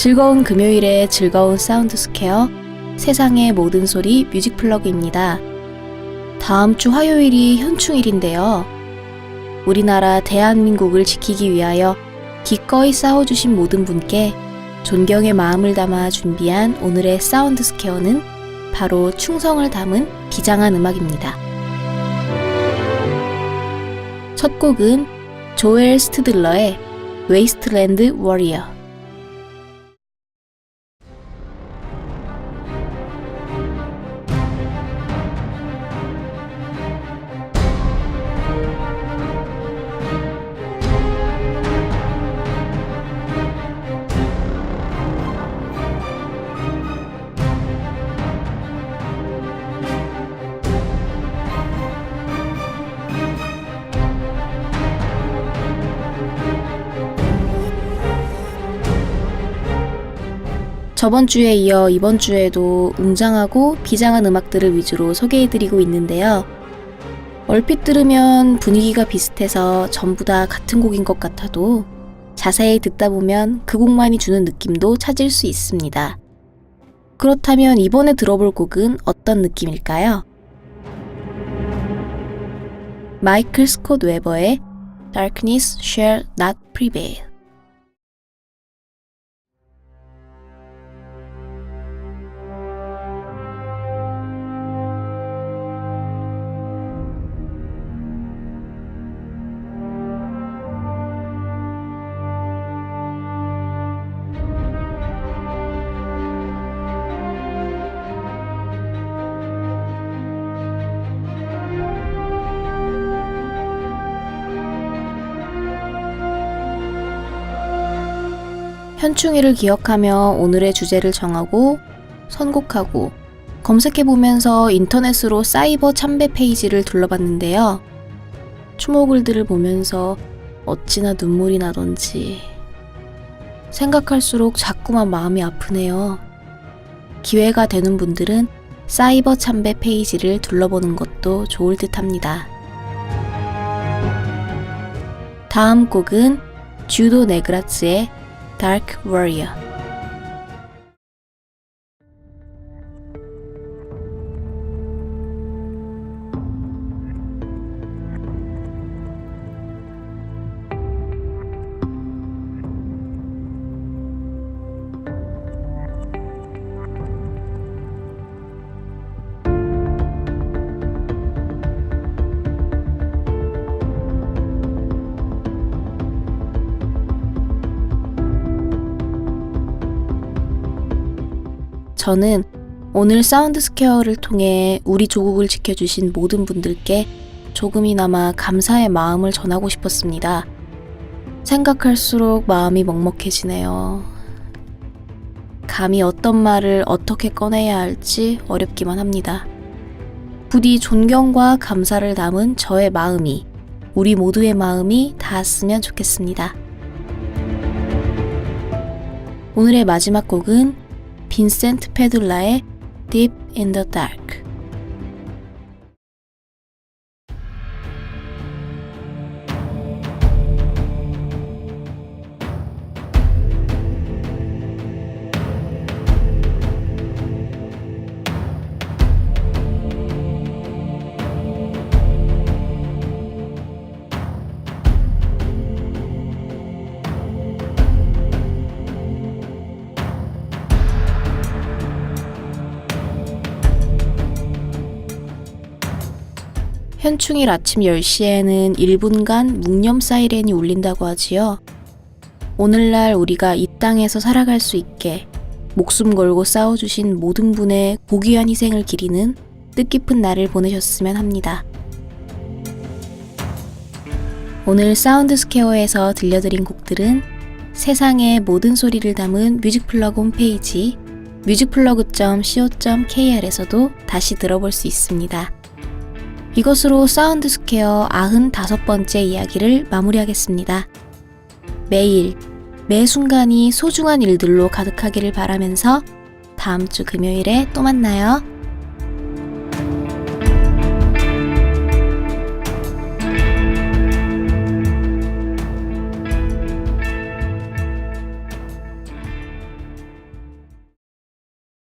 즐거운 금요일에 즐거운 사운드 스퀘어 세상의 모든 소리 뮤직 플러그입니다. 다음 주 화요일이 현충일인데요. 우리나라 대한민국을 지키기 위하여 기꺼이 싸워주신 모든 분께 존경의 마음을 담아 준비한 오늘의 사운드 스퀘어는 바로 충성을 담은 비장한 음악입니다. 첫 곡은 조엘 스트들러의 웨이스트랜드 워리어 저번 주에 이어 이번 주에도 웅장하고 비장한 음악들을 위주로 소개해드리고 있는데요. 얼핏 들으면 분위기가 비슷해서 전부 다 같은 곡인 것 같아도 자세히 듣다 보면 그 곡만이 주는 느낌도 찾을 수 있습니다. 그렇다면 이번에 들어볼 곡은 어떤 느낌일까요? 마이클 스콧 웨버의 Darkness Shall Not Prevail 현충일을 기억하며 오늘의 주제를 정하고 선곡하고 검색해보면서 인터넷으로 사이버 참배 페이지를 둘러봤는데요. 추모글들을 보면서 어찌나 눈물이 나던지 생각할수록 자꾸만 마음이 아프네요. 기회가 되는 분들은 사이버 참배 페이지를 둘러보는 것도 좋을 듯 합니다. 다음 곡은 주도 네그라츠의 Dark Warrior. 저는 오늘 사운드 스퀘어를 통해 우리 조국을 지켜주신 모든 분들께 조금이나마 감사의 마음을 전하고 싶었습니다. 생각할수록 마음이 먹먹해지네요. 감히 어떤 말을 어떻게 꺼내야 할지 어렵기만 합니다. 부디 존경과 감사를 담은 저의 마음이 우리 모두의 마음이 닿았으면 좋겠습니다. 오늘의 마지막 곡은 빈센트 페둘라의 Deep in the Dark. 현충일 아침 10시에는 1분간 묵념 사이렌이 울린다고 하지요. 오늘날 우리가 이 땅에서 살아갈 수 있게 목숨 걸고 싸워주신 모든 분의 고귀한 희생을 기리는 뜻깊은 날을 보내셨으면 합니다. 오늘 사운드 스퀘어에서 들려드린 곡들은 세상의 모든 소리를 담은 뮤직플러그 홈페이지 뮤직플러그.co.kr에서도 다시 들어볼 수 있습니다. 이것으로 사운드 스퀘어 95번째 이야기를 마무리하겠습니다. 매일, 매 순간이 소중한 일들로 가득하기를 바라면서 다음 주 금요일에 또 만나요.